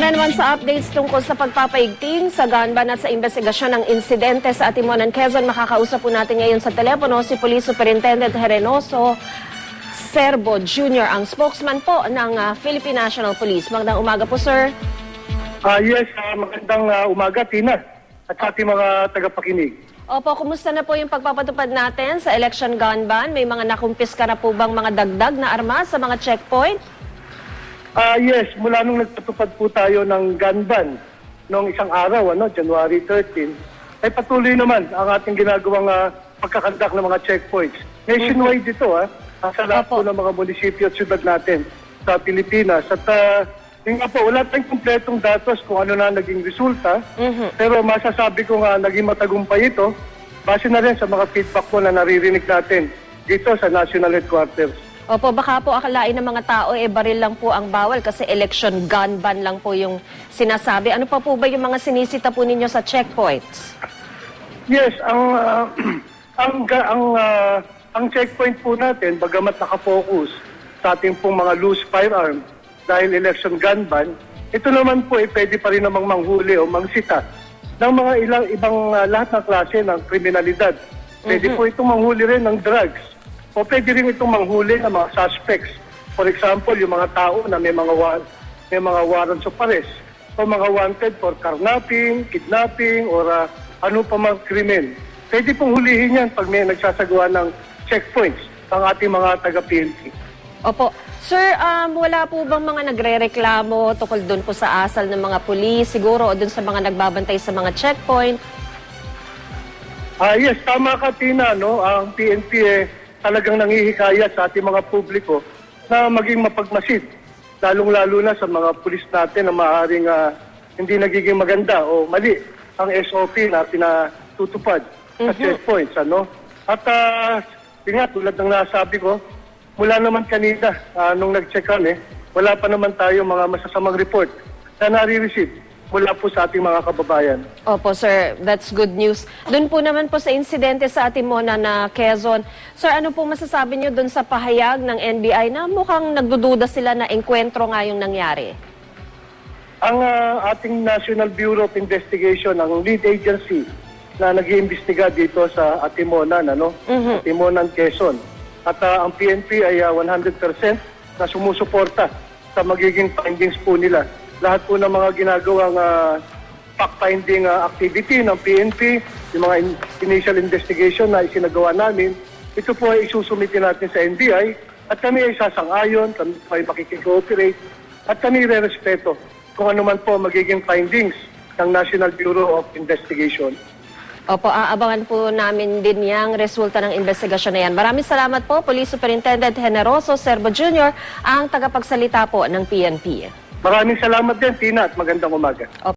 Para naman sa updates tungkol sa pagpapaigting sa gun ban at sa investigasyon ng insidente sa Atimonan, Quezon, makakausap po natin ngayon sa telepono si Police Superintendent Herenoso Serbo Jr., ang spokesman po ng ah, Philippine National Police. Magandang umaga po, sir. Ah yes, ah, magandang ah, umaga, Tina, at sa ating mga tagapakinig. Opo, kumusta na po yung pagpapatupad natin sa election gun ban? May mga nakumpis ka na po bang mga dagdag na armas sa mga checkpoint? Ah yes, mula nung nagpatupad po tayo ng gun ban noong isang araw, ano, January 13, ay patuloy naman ang ating ginagawang ah, pagkakandak ng mga checkpoints. Nationwide ito, ah, ah, sa lahat po ng mga munisipyo at syudad natin sa Pilipinas. At ah, yun nga po, wala tayong kumpletong datos kung ano na naging resulta. Pero masasabi ko nga naging matagumpay ito base na rin sa mga feedback po na naririnig natin dito sa National Headquarters. Opo, baka po akalain ng mga tao, eh baril lang po ang bawal kasi election gun ban lang po yung sinasabi. Ano pa po ba yung mga sinisita po ninyo sa checkpoints? Yes, ang ah, ang ga- ang ah, ang checkpoint po natin bagamat naka-focus sa ating pong mga loose firearm dahil election gun ban, ito naman po ay pwede pa rin namang manghuli o mangsita ng mga ilang ibang ah, lahat ng klase ng kriminalidad. Pwede po itong manghuli rin ng drugs o pwede rin itong manghuli ng mga suspects. For example, yung mga tao na may mga wa- may mga warrants of arrest o mga wanted for carnapping, kidnapping, or ah, ano pa mang krimen. Pwede pong hulihin yan pag may nagsasagawa ng checkpoints ang ating mga taga-PNP. Opo. Sir, um, wala po bang mga nagre-reklamo tukol doon po sa asal ng mga pulis, siguro, o doon sa mga nagbabantay sa mga checkpoint? Ah, yes, tama ka, Tina. No? Ang PNP eh, talagang nangihikayat sa ating mga publiko na maging mapagmasid. Lalong-lalo na sa mga pulis natin na maaaring ah, hindi nagiging maganda o mali ang SOP na pinatutupad sa checkpoints. Ano? At uh, yun nga, tulad ng nasabi ko, mula naman kanina, ah, nung nag-check kami, wala pa naman tayo mga masasamang report na nare-receive mula po sa ating mga kababayan. Opo, sir. That's good news. Doon po naman po sa insidente sa Atimona na Quezon. Sir, ano po masasabi niyo doon sa pahayag ng NBI na mukhang nagdududa sila na enkwentro nga yung nangyari? Ang ah, ating National Bureau of Investigation, ang lead agency na nag-iimbestiga dito sa Atimonan, ano? Atimonan, Quezon. At ah, ang PNP ay ah, 100% na sumusuporta sa magiging findings po nila. Lahat po ng mga ginagawang ah, fact-finding ah, activity ng PNP, yung mga in- initial investigation na isinagawa namin, ito po ay isusumitin natin sa NBI at kami ay sasang-ayon, kami po ay makikikooperate at kami re-respeto kung ano man po magiging findings ng National Bureau of Investigation. Opo, aabangan po namin din yung resulta ng investigasyon na yan. Maraming salamat po, Police Superintendent Generoso Serbo Jr., ang tagapagsalita po ng PNP. Maraming salamat din, Tina, at magandang umaga.